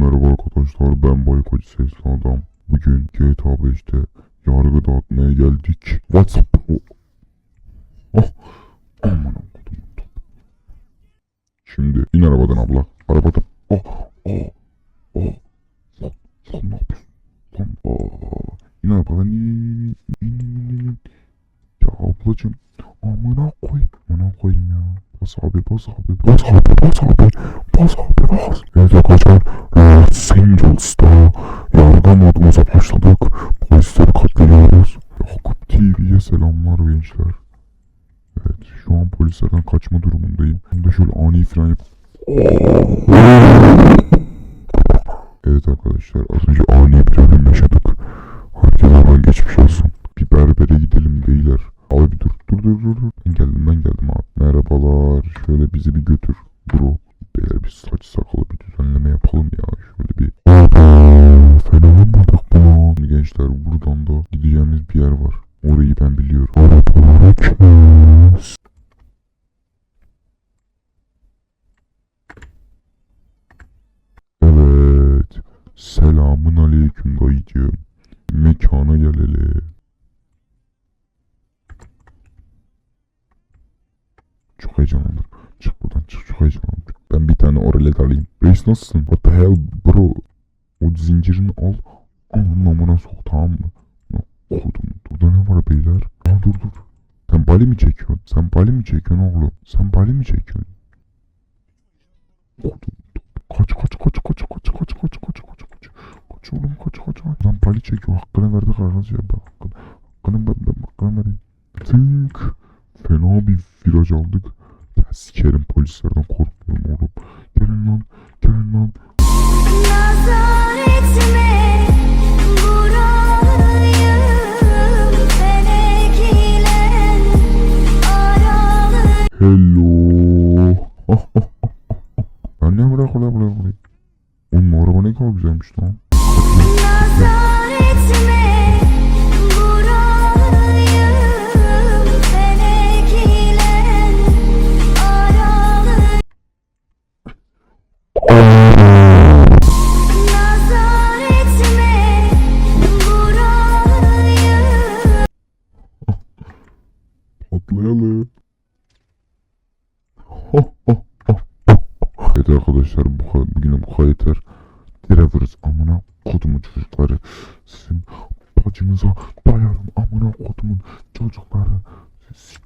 merhaba arkadaşlar ben Boykot Sesli Adam. Bugün GTA 5'te yargı dağıtmaya geldik. WhatsApp Pro. Oh. Aman Allah'ım. Şimdi in arabadan abla. Arabadan. Oh. Oh. Oh. Lan, lan ne yapıyorsun? Lan. Oh. İn arabadan. İn, in, in, in, in. Ya ablacım. Amına koy. Amına koyayım ya. Bas abi. Bas abi bas abi. Bas abi bas. Modumuza başladık. Polisleri katlediyoruz. Yakup TV'ye selamlar gençler. Evet şu an polislerden kaçma durumundayım. Hem de şöyle ani fren yap. Evet arkadaşlar az önce ani bir ölüm yaşadık. Herkese hemen geçmiş olsun. Bir berbere gidelim beyler. Abi dur dur dur. dur. Ben geldim ben geldim abi. Merhabalar. Şöyle bizi bir götür bro. Beyler bir saç sakalı Gençler buradan da gideceğimiz bir yer var. Orayı ben biliyorum. Evet. Selamun aleyküm dayıcığım. Mekana gel hele. Çok heyecanlandım. Çık buradan çık çok heyecanlandım. Ben bir tane oralet alayım. Reis nasılsın? What the hell bro? O zincirini al. Ananın amına sok tamam mı? Ya, Okudum. Burada ne var beyler? Aa dur dur. Sen bali mi çekiyorsun? Sen bali mi çekiyorsun oğlum? Sen bali mi çekiyorsun? Okudum. Kaç kaç kaç kaç kaç kaç kaç kaç kaç kaç. Kaç oğlum kaç kaç kaç. Lan bali çekiyor. Hakkını verdik arkadaşlar. Hakkını, hakkını ben, ben hakkını vereyim. Tınk. Fena bir viraj aldık. Ya sikerim polislerden korkmuyorum oğlum. Gelin lan. Gelin lan. Patlayalı. Ho ho ho. Evet arkadaşlar bu, bugünün bu kadar yeter. Direveriz amına kodumu çocukları. Sizin bacınıza dayarım amına kodumun çocukları. Siz